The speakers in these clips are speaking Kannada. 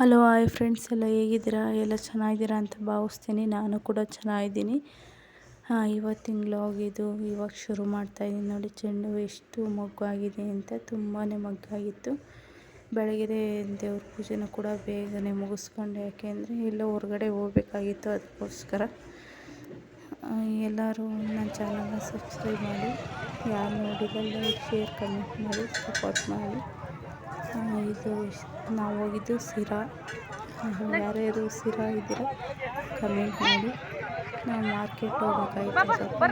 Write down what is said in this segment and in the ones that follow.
Hello, hi friends. ಎಲ್ಲ ಹೇಗಿದ್ದೀರಾ? ಎಲ್ಲ ಚೆನ್ನಾಗಿದ್ದೀರಾ ಅಂತ ಭಾವಿಸ್ತೀನಿ. ನಾನು ಕೂಡ ಚೆನ್ನಾಗಿದ್ದೀನಿ. ಹಾಂ, ಇವತ್ತಿನ ವ್ಲಾಗ್ ಇದು. ಇವಾಗ ಶುರು ಮಾಡ್ತಾಯಿದ್ದೀನಿ ನೋಡಿ, ಚೆಂಡು ಎಷ್ಟು ಮೊಗ್ಗಾಗಿದೆ ಅಂತ. ತುಂಬಾ ಮೊಗ್ಗಾಗಿತ್ತು. ಬೆಳಗ್ಗೆ ದೇವ್ರ ಪೂಜೆನೂ ಕೂಡ ಬೇಗನೆ ಮುಗಿಸ್ಕೊಂಡೆ. ಯಾಕೆಂದರೆ ಎಲ್ಲ ಹೊರಗಡೆ ಹೋಗ್ಬೇಕಾಗಿತ್ತು. ಅದಕ್ಕೋಸ್ಕರ ಎಲ್ಲರೂ ನನ್ನ ಚಾನಲ್ನ ಸಬ್ಸ್ಕ್ರೈಬ್ ಮಾಡಿ, ಯಾರು ನೋಡಿಲ್ಲ ಲೈಕ್ ಶೇರ್ ಕಮೆಂಟ್ ಮಾಡಿ ಸಪೋರ್ಟ್ ಮಾಡಿ. ಇದು ನಾವು ಹೋಗಿದ್ದು ಸಿರಾ. ಯಾರ್ಯಾರು ಸಿರಾ ಇದ್ದೀರ ಕಮೆಂಟ್ ಮಾಡಿ. ನಾವು ಮಾರ್ಕೆಟ್ ಹೋಗ್ಬೇಕಾಯ್ತು ಸ್ವಲ್ಪ.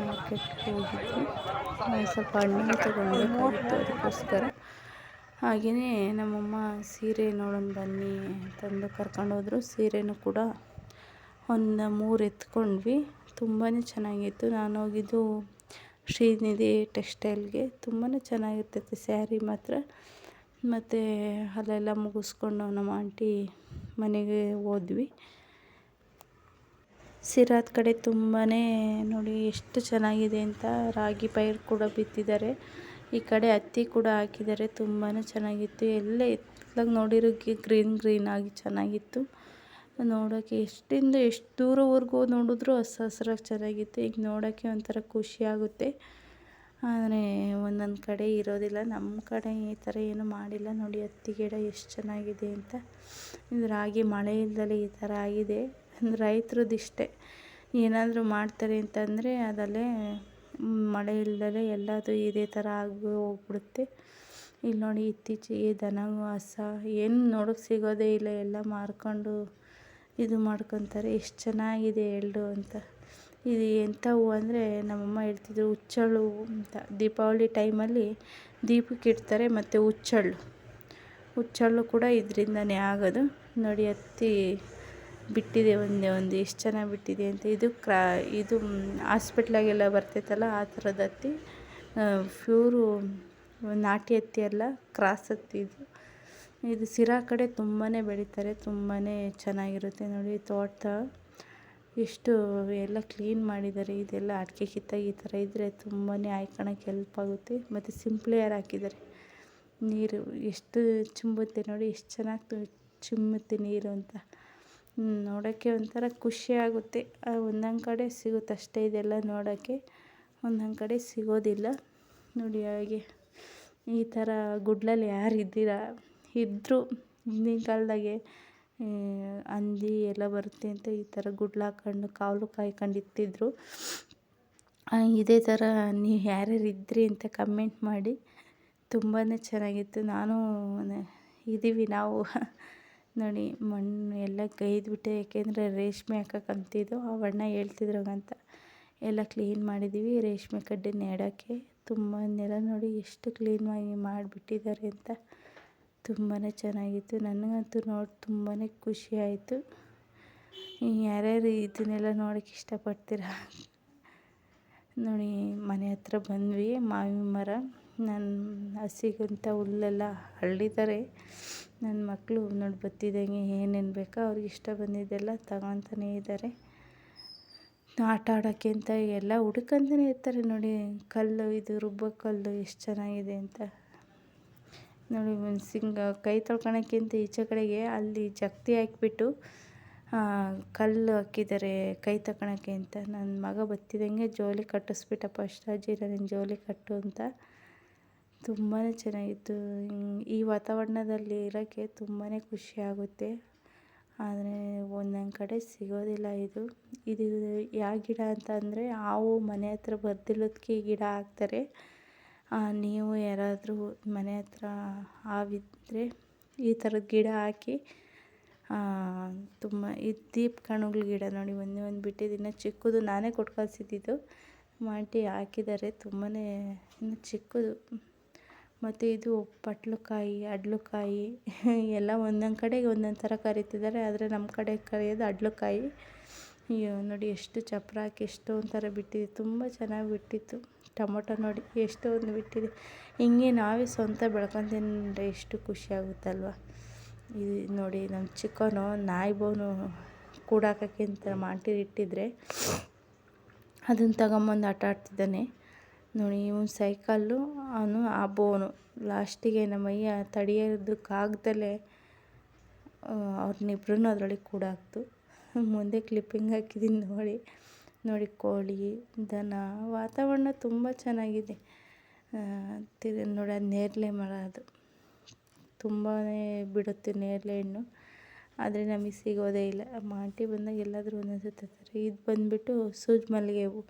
ಮಾರ್ಕೆಟ್ಗೆ ಹೋಗಿದ್ವಿ. ನಾವು ಸ್ವಲ್ಪ ಹಣ್ಣು ತಗೊಳ್ಬೇಕಾಗಿತ್ತು ಅದಕ್ಕೋಸ್ಕರ. ಹಾಗೆಯೇ ನಮ್ಮಮ್ಮ ಸೀರೆ ನೋಡೋಣ ಬನ್ನಿ ತಂದು ಕರ್ಕೊಂಡೋದ್ರು ಸೀರೆನೂ ಕೂಡ ಒಂದು ಮೂರು ಎತ್ಕೊಂಡ್ವಿ. ತುಂಬಾ ಚೆನ್ನಾಗಿತ್ತು. ನಾನು ಹೋಗಿದ್ದು ಶ್ರೀನಿಧಿ ಟೆಕ್ಸ್ಟೈಲ್ಗೆ ತುಂಬಾ ಚೆನ್ನಾಗಿರ್ತೈತೆ ಸ್ಯಾರಿ ಮಾತ್ರ. ಮತ್ತು ಅಲ್ಲೆಲ್ಲ ಮುಗಿಸ್ಕೊಂಡು ನಮ್ಮ ಆಂಟಿ ಮನೆಗೆ ಹೋದ್ವಿ. ಸಿರಾದ ಕಡೆ ತುಂಬಾ ನೋಡಿ ಎಷ್ಟು ಚೆನ್ನಾಗಿದೆ ಅಂತ ರಾಗಿ ಪೈರು ಕೂಡ ಬಿತ್ತಿದ್ದಾರೆ. ಈ ಕಡೆ ಹತ್ತಿ ಕೂಡ ಹಾಕಿದ್ದಾರೆ ತುಂಬಾ ಚೆನ್ನಾಗಿತ್ತು. ಎಲ್ಲ ಎತ್ತಲಾಗಿ ನೋಡಿರೋ ಗ್ರೀನ್ ಗ್ರೀನ್ ಆಗಿ ಚೆನ್ನಾಗಿತ್ತು. ನೋಡೋಕ್ಕೆ ಎಷ್ಟಿಂದ ಎಷ್ಟು ದೂರವರೆಗೂ ನೋಡಿದ್ರು ಹಸ್ರು ಹಸ್ರಾಗಿ ಚೆನ್ನಾಗಿತ್ತು ಈಗ ನೋಡೋಕ್ಕೆ ಒಂಥರ ಖುಷಿ ಆಗುತ್ತೆ. ಆದರೆ ಒಂದೊಂದು ಕಡೆ ಇರೋದಿಲ್ಲ. ನಮ್ಮ ಕಡೆ ಈ ಥರ ಏನು ಮಾಡಿಲ್ಲ. ನೋಡಿ ಹತ್ತಿ ಗಿಡ ಎಷ್ಟು ಚೆನ್ನಾಗಿದೆ ಅಂತ. ಇದು ರಾಗಿ ಮಳೆ ಇಲ್ದಲೆ ಈ ಥರ ಆಗಿದೆ. ರೈತರದ್ದು ಇಷ್ಟೇ. ಏನಾದರೂ ಮಾಡ್ತಾರೆ ಅಂತಂದರೆ ಅದಲ್ಲೇ ಮಳೆ ಇಲ್ಲದಲೆ ಎಲ್ಲದು ಇದೇ ಥರ ಆಗಿ ಹೋಗ್ಬಿಡುತ್ತೆ. ಇಲ್ಲಿ ನೋಡಿ ಇತ್ತೀಚೆಗೆ ದನ, ಹಸ, ಏನು ನೋಡೋಕ್ಕೆ ಸಿಗೋದೇ ಇಲ್ಲ. ಎಲ್ಲ ಮಾರ್ಕೊಂಡು ಇದು ಮಾಡ್ಕೊತಾರೆ, ಎಷ್ಟು ಚೆನ್ನಾಗಿದೆ ಎಳ್ಳು ಅಂತ. ಇದು ಎಂಥ ಹೂವು ಅಂದರೆ ನಮ್ಮಮ್ಮ ಹೇಳ್ತಿದ್ರು ಹುಚ್ಚಳ್ಳು ಅಂತ. ದೀಪಾವಳಿ ಟೈಮಲ್ಲಿ ದೀಪಕ್ಕೆ ಇಡ್ತಾರೆ ಮತ್ತು ಹುಚ್ಚಳ್ಳು ಹುಚ್ಚಳ್ಳು ಕೂಡ ಇದರಿಂದನೇ ಆಗೋದು. ನೋಡಿ ಹತ್ತಿ ಬಿಟ್ಟಿದೆ ಒಂದೇ ಒಂದು, ಎಷ್ಟು ಚೆನ್ನಾಗಿ ಬಿಟ್ಟಿದೆ ಅಂತ. ಇದು ಕ್ರಾ, ಇದು ಹಾಸ್ಪಿಟ್ಲಾಗೆಲ್ಲ ಬರ್ತೈತಲ್ಲ, ಆ ಥರದ ಹತ್ತಿ ಪ್ಯೂರು ನಾಟಿ ಹತ್ತಿ ಅಲ್ಲ, ಕ್ರಾಸ್ ಹತ್ತಿ ಇದು. ಇದು ಸಿರಾ ಕಡೆ ತುಂಬಾ ಬೆಳೀತಾರೆ ತುಂಬಾ ಚೆನ್ನಾಗಿರುತ್ತೆ ನೋಡಿ ತೋಟ. ಎಷ್ಟು ಎಲ್ಲ ಕ್ಲೀನ್ ಮಾಡಿದ್ದಾರೆ, ಇದೆಲ್ಲ ಅಡಿಕೆ ಕಿತ್ತಾಗಿ ಈ ಥರ ಇದ್ದರೆ ತುಂಬಾ ಆಯ್ಕೊಳಕ್ಕೆ ಹೆಲ್ಪ್ ಆಗುತ್ತೆ. ಮತ್ತು ಸಿಂಪ್ಲೇಯರ್ ಹಾಕಿದ್ದಾರೆ. ನೀರು ಎಷ್ಟು ಚುಂಬುತ್ತೆ ನೋಡಿ, ಎಷ್ಟು ಚೆನ್ನಾಗಿ ಚಿಮ್ಮುತ್ತೆ ನೀರು ಅಂತ. ನೋಡೋಕ್ಕೆ ಒಂಥರ ಖುಷಿ ಆಗುತ್ತೆ. ಒಂದೊಂದು ಕಡೆ ಸಿಗುತ್ತೆ ಅಷ್ಟೇ, ಇದೆಲ್ಲ ನೋಡೋಕ್ಕೆ ಒಂದೊಂದು ಕಡೆ ಸಿಗೋದಿಲ್ಲ. ನೋಡಿ ಹಾಗೆ ಈ ಥರ ಗುಡ್ಲಲ್ಲಿ ಯಾರು ಇದ್ದೀರಾ ಇದ್ದರೂ ಹಿಂದಿನ ಕಾಲದಾಗೆ ಹಂದಿ ಎಲ್ಲ ಬರುತ್ತೆ ಅಂತ ಈ ಥರ ಗುಡ್ಲ ಹಾಕ್ಕೊಂಡು ಕಾವಲು ಕಾಯ್ಕೊಂಡು ಇರ್ತಿದ್ರು ಇದೇ ಥರ ನೀವು ಯಾರ್ಯಾರು ಇದ್ದಿರಿ ಅಂತ ಕಮೆಂಟ್ ಮಾಡಿ. ತುಂಬಾ ಚೆನ್ನಾಗಿತ್ತು. ನಾನು ಇದ್ದೀವಿ ನಾವು. ನೋಡಿ ಮಣ್ಣು ಎಲ್ಲ ಗೈದ್ಬಿಟ್ಟೆ ಯಾಕೆಂದರೆ ರೇಷ್ಮೆ ಹಾಕೋಕ್ಕಂತಿದ್ದು ಆ ಅಣ್ಣ ಹೇಳ್ತಿದ್ರು ಅಂತ ಎಲ್ಲ ಕ್ಲೀನ್ ಮಾಡಿದ್ದೀವಿ ರೇಷ್ಮೆ ಕಡ್ಡಿ ನೆಡೋಕ್ಕೆ ತುಂಬ ನೆಲ ನೋಡಿ ಎಷ್ಟು ಕ್ಲೀನಾಗಿ ಮಾಡಿಬಿಟ್ಟಿದ್ದಾರೆ ಅಂತ. ತುಂಬಾ ಚೆನ್ನಾಗಿತ್ತು. ನನಗಂತೂ ನೋಡಿ ತುಂಬಾ ಖುಷಿ ಆಯಿತು. ಯಾರ್ಯಾರು ಇದನ್ನೆಲ್ಲ ನೋಡೋಕ್ಕೆ ಇಷ್ಟಪಡ್ತೀರ? ನೋಡಿ, ಮನೆ ಹತ್ರ ಬಂದ್ವಿ. ಮಾವಿನ ಮರ ನನ್ನ ಹಸಿಗಂತ ಹುಲ್ಲೆಲ್ಲ ಹಳ್ಳಿದ್ದಾರೆ ನನ್ನ ಮಕ್ಕಳು ನೋಡಿ ಬತ್ತಿದಂಗೆ ಏನೇನು ಬೇಕೋ ಅವ್ರಿಗೆ ಇಷ್ಟ ಬಂದಿದ್ದೆಲ್ಲ ತಗೊತಾನೇ ಇದ್ದಾರೆ ಆಟ ಆಡೋಕ್ಕೆ ಅಂತ ಎಲ್ಲ ಹುಡುಕಂತಲೇ ಇರ್ತಾರೆ. ನೋಡಿ, ಕಲ್ಲು, ಇದು ರುಬ್ಬೋ ಕಲ್ಲು ಎಷ್ಟು ಚೆನ್ನಾಗಿದೆ ಅಂತ. ನೋಡಿ ಒಂದು ಸಿಂಗ, ಕೈ ತೊಳ್ಕೊಳಕ್ಕಿಂತ ಈಚೆ ಕಡೆಗೆ ಅಲ್ಲಿ ಜಗ್ತಿ ಹಾಕಿಬಿಟ್ಟು ಕಲ್ಲು ಹಾಕಿದ್ದಾರೆ ಕೈ ತಗೊಳಕ್ಕೆ ಅಂತ. ನನ್ನ ಮಗ ಬತ್ತಿದಂಗೆ ಜೋಲಿ ಕಟ್ಟಿಸ್ಬಿಟ್ಟಪ್ಪ ಅಷ್ಟಾಜಿ ನನ್ನ ಜೋಲಿ ಕಟ್ಟು ಅಂತ. ತುಂಬಾ ಚೆನ್ನಾಗಿತ್ತು. ಈ ವಾತಾವರಣದಲ್ಲಿ ಇರೋಕ್ಕೆ ತುಂಬಾ ಖುಷಿ ಆಗುತ್ತೆ. ಆದರೆ ಒಂದೊಂದು ಕಡೆ ಸಿಗೋದಿಲ್ಲ ಇದು. ಇದು ಯಾವ ಗಿಡ ಅಂತ ಅಂದರೆ, ಹಾವು ಮನೆ ಹತ್ರ ಬರ್ದಿಲ್ಲದಕ್ಕೆ ಗಿಡ ಹಾಕ್ತಾರೆ. ನೀವು ಯಾರಾದರೂ ಮನೆ ಹತ್ರ ಹಾವಿದ್ದರೆ ಈ ಥರದ ಗಿಡ ಹಾಕಿ ತುಂಬ ಈ ದೀಪ ಕಣಗಳ ಗಿಡ ನೋಡಿ ಒಂದೇ ಒಂದು ಬಿಟ್ಟಿದ್ದು ಚಿಕ್ಕದು ನಾನೇ ಕೊಟ್ಟು ಕಳಿಸಿದ್ದಿದ್ದು ಆಂಟಿ ಹಾಕಿದ್ದಾರೆ ತುಂಬಾ ಇನ್ನು ಚಿಕ್ಕದು. ಮತ್ತು ಇದು ಪಟ್ಲಕಾಯಿ, ಅಡ್ಲಕಾಯಿ, ಎಲ್ಲ ಒಂದೊಂದು ಕಡೆಗೆ ಒಂದೊಂದು ಥರ ಕರಿತಿದ್ದಾರೆ. ಆದರೆ ನಮ್ಮ ಕಡೆ ಕರೆಯೋದು ಅಡ್ಲಕಾಯಿ. ನೋಡಿ ಎಷ್ಟು ಚಪ್ಪರ ಹಾಕಿ ಎಷ್ಟೊಂದು ಥರ ಬಿಟ್ಟಿದೆ. ತುಂಬ ಚೆನ್ನಾಗಿ ಬಿಟ್ಟಿತ್ತು. ಟೊಮೊಟೊ ನೋಡಿ ಎಷ್ಟೊಂದು ಬಿಟ್ಟಿದೆ. ಹಿಂಗೆ ನಾವೇ ಸ್ವಂತ ಬೆಳ್ಕೊಂಡು ತಿಂದರೆ ಎಷ್ಟು ಖುಷಿ ಆಗುತ್ತಲ್ವ? ಇದು ನೋಡಿ ನಮ್ಮ ಚಿಕ್ಕವನು, ನಾಯಿ ಬೋನು ಅಂತ ಮಾಂಟಿ ಇಟ್ಟಿದ್ರೆ ಅದನ್ನು ತಗೊಂಬಂದು ಆಟ ಆಡ್ತಿದ್ದಾನೆ. ನೋಡಿ ಇವನು ಸೈಕಲ್ಲು, ಅವನು ಆ ಬೋನು. ಲಾಸ್ಟಿಗೆ ನಮ್ಮಯ್ಯ ತಡೆಯೋದಕ್ಕಾಗ್ದಲೇ ಅವ್ರನ್ನಿಬ್ರು ಅದರೊಳಗೆ ಕೂಡಾಕ್ತು. ಮುಂದೆ ಕ್ಲಿಪ್ಪಿಂಗ್ ಹಾಕಿದ್ದೀನಿ ನೋಡಿ. ನೋಡಿ, ಕೋಳಿ, ದನ, ವಾತಾವರಣ ತುಂಬ ಚೆನ್ನಾಗಿದೆ. ತಿರ್ಗಿ ನೋಡಿ ಅದು ನೇರಳೆ ಮರ ಅದು. ತುಂಬಾ ಬಿಡುತ್ತೆ ನೇರಳೆ ಹಣ್ಣು. ಆದರೆ ನಮಗೆ ಸಿಗೋದೇ ಇಲ್ಲ. ಮಾಂಟಿ ಬಂದಾಗ ಎಲ್ಲಾದರೂ ಒಂದೊಂದು ತರ್ತಾರೆ ಇದು ಬಂದುಬಿಟ್ಟು ಸೂಜಿ ಮಲ್ಲಿಗೆ ಹೂವು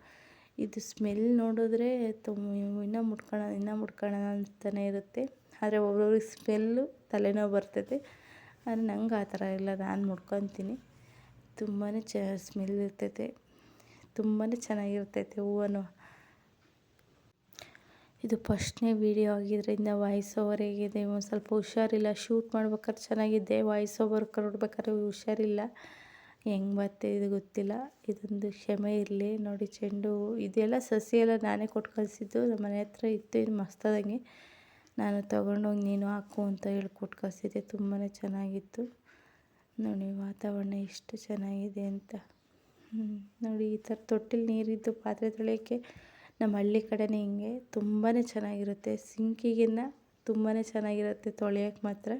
ಇದು ಸ್ಮೆಲ್ ನೋಡಿದ್ರೆ ತುಂಬ ಇನ್ನೂ ಮುಟ್ಕೊಳ್ಳೋಣ ಇನ್ನೂ ಮುಟ್ಕೊಳ್ಳೋಣ ಅಂತಲೇ ಇರುತ್ತೆ. ಆದರೆ ಒಬ್ಬೊಬ್ರಿಗೆ ಸ್ಮೆಲ್ಲು ತಲೆನೋವು ಬರ್ತೈತೆ ಆದರೆ ನಂಗೆ ಆ ಥರ ಇಲ್ಲ. ನಾನು ಮುಟ್ಕೊತೀನಿ. ತುಂಬಾ ಚ, ಸ್ಮೆಲ್ ಇರ್ತೈತೆ. ತುಂಬಾ ಚೆನ್ನಾಗಿರ್ತೈತೆ ಹೂವನ್ನು. ಇದು ಫಸ್ಟ್ನೇ ವೀಡಿಯೋ ಆಗಿದ್ದರಿಂದ ವಾಯ್ಸ್ ಓವರ್ ಹೇಗಿದೆ. ಒಂದು ಸ್ವಲ್ಪ ಹುಷಾರಿಲ್ಲ. ಶೂಟ್ ಮಾಡ್ಬೇಕಾದ್ರೆ ಚೆನ್ನಾಗಿದೆ. ವಾಯ್ಸ್ ಓವರ್ ಕೊಡ್ಬೇಕಾದ್ರೆ ಹುಷಾರಿಲ್ಲ. ಹೆಂಗೆ ಮತ್ತೆ ಇದು ಗೊತ್ತಿಲ್ಲ. ಇದೊಂದು ಕ್ಷಮೆ ಇರಲಿ. ನೋಡಿ ಚೆಂಡು ಇದೆಲ್ಲ ಸಸಿ ಎಲ್ಲ ನಾನೇ ಕೊಟ್ಟು ಕಳಿಸಿದ್ದು. ನಮ್ಮ ಮನೆ ಹತ್ರ ಇತ್ತು. ಇದು ಮಸ್ತದಂಗೆ ನಾನು ತೊಗೊಂಡೋಗಿ ನೀನು ಹಾಕು ಅಂತ ಹೇಳಿ ಕೊಟ್ಟು ಕಳಿಸಿದ್ದೆ. ತುಂಬಾ ಚೆನ್ನಾಗಿತ್ತು. ನೋಡಿ ವಾತಾವರಣ ಎಷ್ಟು ಚೆನ್ನಾಗಿದೆ ಅಂತ. ನೋಡಿ ಈ ಥರ ತೊಟ್ಟಿಲಿ ನೀರಿದ್ದು ಪಾತ್ರೆ ತೊಳೆಯೋಕ್ಕೆ ನಮ್ಮ ಹಳ್ಳಿ ಕಡೆಯೇ ಹಿಂಗೆ ತುಂಬಾ ಚೆನ್ನಾಗಿರುತ್ತೆ. ಸಿಂಕಿಗಿನ್ನ ತುಂಬಾ ಚೆನ್ನಾಗಿರುತ್ತೆ ತೊಳೆಯೋಕ್ಕೆ ಮಾತ್ರ.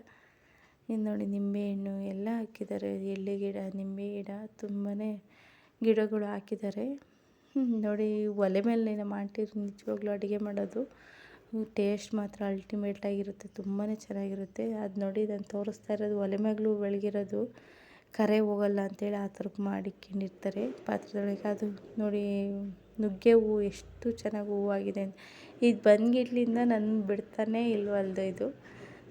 ಇದು ನೋಡಿ ನಿಂಬೆಹಣ್ಣು ಎಲ್ಲ ಹಾಕಿದ್ದಾರೆ. ಎಳ್ಳೆ ಗಿಡ, ನಿಂಬೆ ಗಿಡ ತುಂಬಾ ಗಿಡಗಳು ಹಾಕಿದ್ದಾರೆ. ನೋಡಿ ಒಲೆ ಮೇಲೆ ನಮ್ಮ ಆಂಟಿ ನಿಜವಾಗ್ಲೂ ಅಡುಗೆ ಮಾಡೋದು. ಟೇಸ್ಟ್ ಮಾತ್ರ ಅಲ್ಟಿಮೇಟಾಗಿರುತ್ತೆ ತುಂಬಾ ಚೆನ್ನಾಗಿರುತ್ತೆ. ಅದು ನೋಡಿ ನಾನು ತೋರಿಸ್ತಾ ಇರೋದು ಒಲೆ ಮೇಲೂ ಬೆಳಗಿರೋದು ಕರೆ ಹೋಗಲ್ಲ ಅಂತೇಳಿ ಆ ಥರಕ್ಕೆ ಮಾಡಿಕೊಂಡಿರ್ತಾರೆ ಪಾತ್ರೆದೊಳಗೆ. ಅದು ನೋಡಿ ನುಗ್ಗೆ ಹೂವು ಎಷ್ಟು ಚೆನ್ನಾಗಿ ಹೂವಾಗಿದೆ ಅಂತ. ಇದು ಬಂದ್ಗಿಡ್ಲಿಂದ ನನ್ನ ಬಿಡ್ತಾನೇ ಇಲ್ವಲ್ದು ಇದು.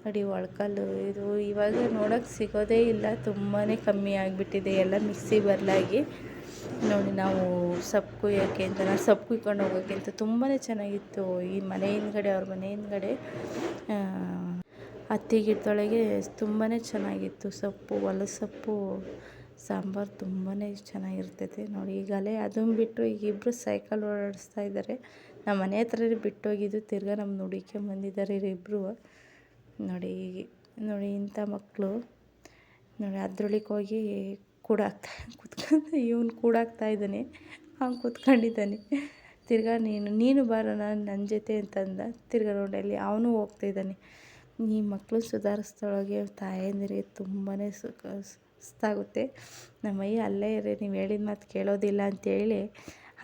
ನೋಡಿ ಒಳ್ಕಲ್ಲು ಇದು. ಇವಾಗ ನೋಡೋಕ್ಕೆ ಸಿಗೋದೇ ಇಲ್ಲ. ತುಂಬಾ ಕಮ್ಮಿ ಆಗಿಬಿಟ್ಟಿದೆ. ಎಲ್ಲ ಮಿಕ್ಸಿ ಬದಲಾಗಿ ನೋಡಿ ನಾವು ಸೊಪ್ಪು ಕುಯ್ಯೋಕ್ಕೆ ಅಂತ, ನಾನು ಸೊಪ್ಪು ಕುಯ್ಕೊಂಡು ಹೋಗೋಕ್ಕೆ ಅಂತ. ತುಂಬಾ ಚೆನ್ನಾಗಿತ್ತು ಈ ಮನೆ ಹಿಂದ್ಗಡೆ, ಅವ್ರ ಮನೆ ಹಿಂದ್ಗಡೆ. ಹತ್ತಿ ಗಿಡದೊಳಗೆ ತುಂಬಾ ಚೆನ್ನಾಗಿತ್ತು ಸೊಪ್ಪು, ಹೊಲದ ಸೊಪ್ಪು, ಸಾಂಬಾರು ತುಂಬಾ ಚೆನ್ನಾಗಿರ್ತೈತೆ. ನೋಡಿ, ಈಗಲೇ ಅದನ್ನು ಬಿಟ್ಟು ಈಗ ಇಬ್ಬರು ಸೈಕಲ್ ಓಡಾಡಿಸ್ತಾ ಇದ್ದಾರೆ. ನಮ್ಮ ಮನೆ ಹತ್ರನೇ ಬಿಟ್ಟೋಗಿದ್ದು ತಿರ್ಗಾ ನಮ್ಮ ಬಂದಿದ್ದಾರೆ ಇಬ್ಬರು ನೋಡಿ ನೋಡಿ, ಇಂಥ ಮಕ್ಕಳು ನೋಡಿ, ಅದ್ರೊಳಗೆ ಹೋಗಿ ಕೂಡಾಕ್ತಾ ಕೂತ್ಕೊಂಡು, ಇವನು ಕೂಡಾಕ್ತಾ ಇದ್ದಾನೆ. ಅವ್ನು ಕೂತ್ಕೊಂಡಿದ್ದಾನೆ. ತಿರ್ಗಾ ನೀನು ನೀನು ಬರೋಣ ನಾನು ನನ್ನ ಜೊತೆ ಅಂತಂದ. ತಿರ್ಗಾ ನೋಡಿ ಅಲ್ಲಿ ಅವನು ಹೋಗ್ತಾಯಿದ್ದಾನೆ ಈ ಮಕ್ಕಳು ಸುಧಾರಿಸ್ದೊಳಗೆ ತಾಯಂದಿರಿಗೆ ತುಂಬಾ ಸುಖ, ಸುಸ್ತಾಗುತ್ತೆ. ನಮ್ಮಯ್ಯ ಅಲ್ಲೇ ಇರಿ ನೀವು ಹೇಳಿದ ಮಾತು ಕೇಳೋದಿಲ್ಲ ಅಂತೇಳಿ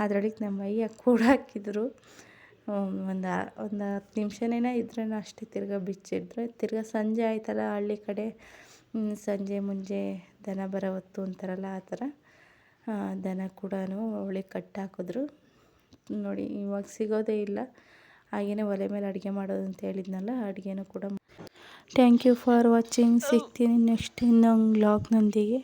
ಅದರೊಳಗೆ ನಮ್ಮಯ್ಯ ಕೂಡ ಹಾಕಿದ್ರು. ಒಂದು ಒಂದು ಹತ್ತು ನಿಮಿಷನೇನ ಇದ್ರೂ ಅಷ್ಟೇ ತಿರ್ಗಾ ಬಿಚ್ಚಿದ್ರು. ತಿರ್ಗಾ ಸಂಜೆ ಆಯ್ತಲ್ಲ ಹಳ್ಳಿ ಕಡೆ. ಸಂಜೆ ಮುಂಜೆ ದನ ಬರೋ ಹೊತ್ತು ಅಂತಾರಲ್ಲ ಆ ಥರ. ದನ ಕೂಡ ಅವಳಿಗೆ ಕಟ್ಟಾಕಿದ್ರು ನೋಡಿ, ಇವಾಗ ಸಿಗೋದೇ ಇಲ್ಲ. ಹಾಗೆಯೇ ಒಲೆ ಮೇಲೆ ಅಡುಗೆ ಮಾಡೋದು ಅಂತ ಹೇಳಿದ್ನಲ್ಲ, ಅಡುಗೆನೂ ಕೂಡ ಥ್ಯಾಂಕ್ ಯು ಫಾರ್ ವಾಚಿಂಗ್ ಸಿಗ್ತೀನಿ ನೆಕ್ಸ್ಟ್ ಇನ್ನೊಂದು ವ್ಲಾಗ್ನೊಂದಿಗೆ